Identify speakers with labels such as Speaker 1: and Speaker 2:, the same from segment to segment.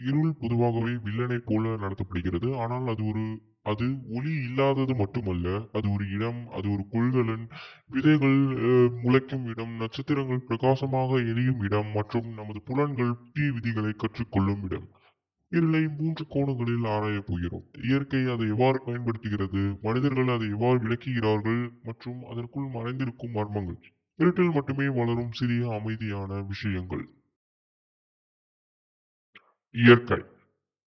Speaker 1: இருள் பொதுவாகவே வில்லனைப் போல நடத்தப்படுகிறது. ஆனால் அது ஒரு அது ஒளி இல்லாதது மட்டுமல்ல. அது ஒரு இடம், அது ஒரு கொள்கலன், விதைகள் முளைக்கும் இடம், நட்சத்திரங்கள் பிரகாசமாக எரியும் இடம் மற்றும் நமது புலன்கள் தீ விதிகளை கற்றுக்கொள்ளும் இடம். இருளை மூன்று கோணங்களில் ஆராயப் போகிறோம். இயற்கை அதை எவ்வாறு பயன்படுத்துகிறது, மனிதர்கள் அதை எவ்வாறு விளக்குகிறார்கள் மற்றும் அதற்குள் மறைந்திருக்கும் மர்மங்கள். இருட்டில் மட்டுமே வளரும் சிறிய அமைதியான விஷயங்கள். இயற்கை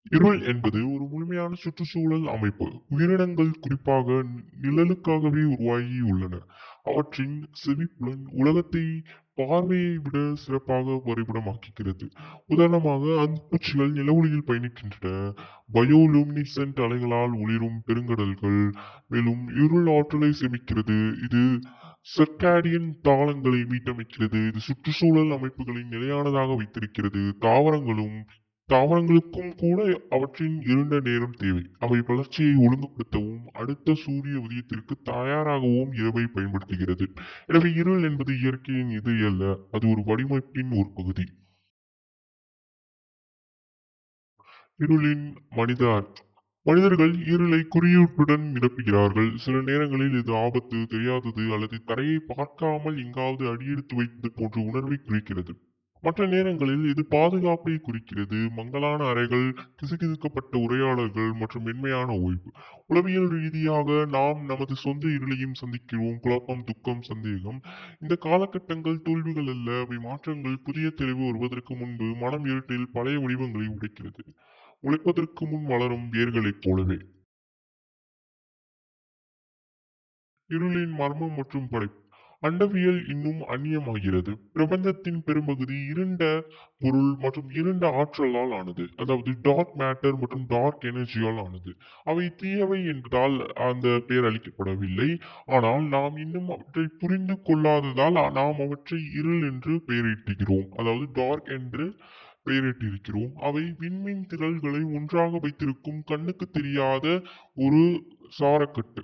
Speaker 1: இருள் என்பது ஒரு முழுமையான சுற்றுச்சூழல் அமைப்பு. உயிரினங்கள் குறிப்பாக நிழலுக்காகவே உருவாகியுள்ளன. அவற்றின் செவிப்புலன் உலகத்தை பார்வையை விட சிறப்பாக வரைபடமாக்குகிறது. உதாரணமாக, அந்துப்பூச்சிகள் நிலவொளியில் பயணிக்கின்றன. பயோலுமினிசென்ட் அலைகளால் ஒளிரும் பெருங்கடல்கள். மேலும் இருள் ஆற்றலை சேமிக்கிறது. இது சர்க்காடியன் தாளங்களை மீட்டமைக்கிறது. இது சுற்றுச்சூழல் அமைப்புகளை நிலையானதாக வைத்திருக்கிறது. தாவரங்களும் தாவரங்களுக்கும் கூட அவற்றின் இருண்ட நேரம் தேவை. அவை வளர்ச்சியை ஒழுங்குபடுத்தவும், அடுத்த சூரிய உதயத்திற்கு தயாராகவும் இரவை பயன்படுத்துகிறது. எனவே இருள் என்பது இயற்கையின் எதிரி அல்ல. அது ஒரு வடிவமைப்பின் ஒரு பகுதி. இருளின் மனித மனிதர்கள் இருளை குறியீட்டுடன் நிரப்புகிறார்கள். சில நேரங்களில் இது ஆபத்து, தெரியாதது அல்லது தரையை பார்க்காமல் எங்காவது அடியெடுத்து வைத்தது போன்ற உணர்வை குறிக்கிறது. மற்ற நேரங்களில் இது பாதுகாப்பை குறிக்கிறது. மங்கலான அறைகள், கிசுகிசுக்கப்பட்ட உரையாடல்கள் மற்றும் மென்மையான ஓய்வு. உளவியல் ரீதியாக நாம் நமது சொந்த இருளையும் சந்திக்கிறோம். குழப்பம், துக்கம், சந்தேகம். இந்த காலகட்டங்கள் தோல்விகள் அல்ல. அவை மாற்றங்கள். புதிய தெளிவு வருவதற்கு முன்பு மனம் இருட்டில் பழைய வடிவங்களை உடைக்கிறது. உழைப்பதற்கு முன் வளரும் வேர்களைப் போலவே. இருளின் மர்மம் மற்றும் படைப்பு அண்டவியல் இன்னும் அந்நியமாகிறது. பிரபஞ்சத்தின் பெரும்பகுதி இருண்ட பொருள் மற்றும் இருண்ட ஆற்றலால் ஆனது. அதாவது டார்க் மேட்டர் மற்றும் டார்க் எனர்ஜியால் ஆனது. அவை தீயவை என்றால் அந்த பெயர் அளிக்கப்படவில்லை. ஆனால் நாம் இன்னும் அவற்றை புரிந்து கொள்ளாததால் நாம் அவற்றை இருள் என்று பெயரிட்டுகிறோம் அதாவது டார்க் என்று பெயரிட்டிருக்கிறோம். அவை விண்மீன் திரள்களை ஒன்றாக வைத்திருக்கும் கண்ணுக்கு தெரியாத ஒரு சாரக்கட்டு.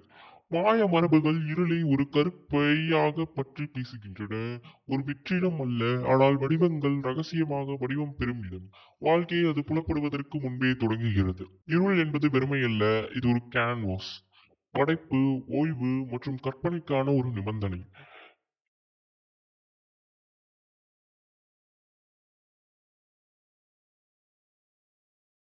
Speaker 1: மாய மரபுகள் இருளை ஒரு கருப்பையாக பற்றி பேசுகின்றன. ஒரு வெற்றிடம் அல்ல, ஆனால் வடிவங்கள் ரகசியமாக வடிவம் பெறும் இடம். வாழ்க்கையை அது புலப்படுவதற்கு முன்பே தொடங்குகிறது. இருள் என்பது வெறுமை அல்ல, இது ஒரு கேன்வாஸ். படைப்பு, ஓய்வு மற்றும் கற்பனைக்கான ஒரு நிபந்தனை.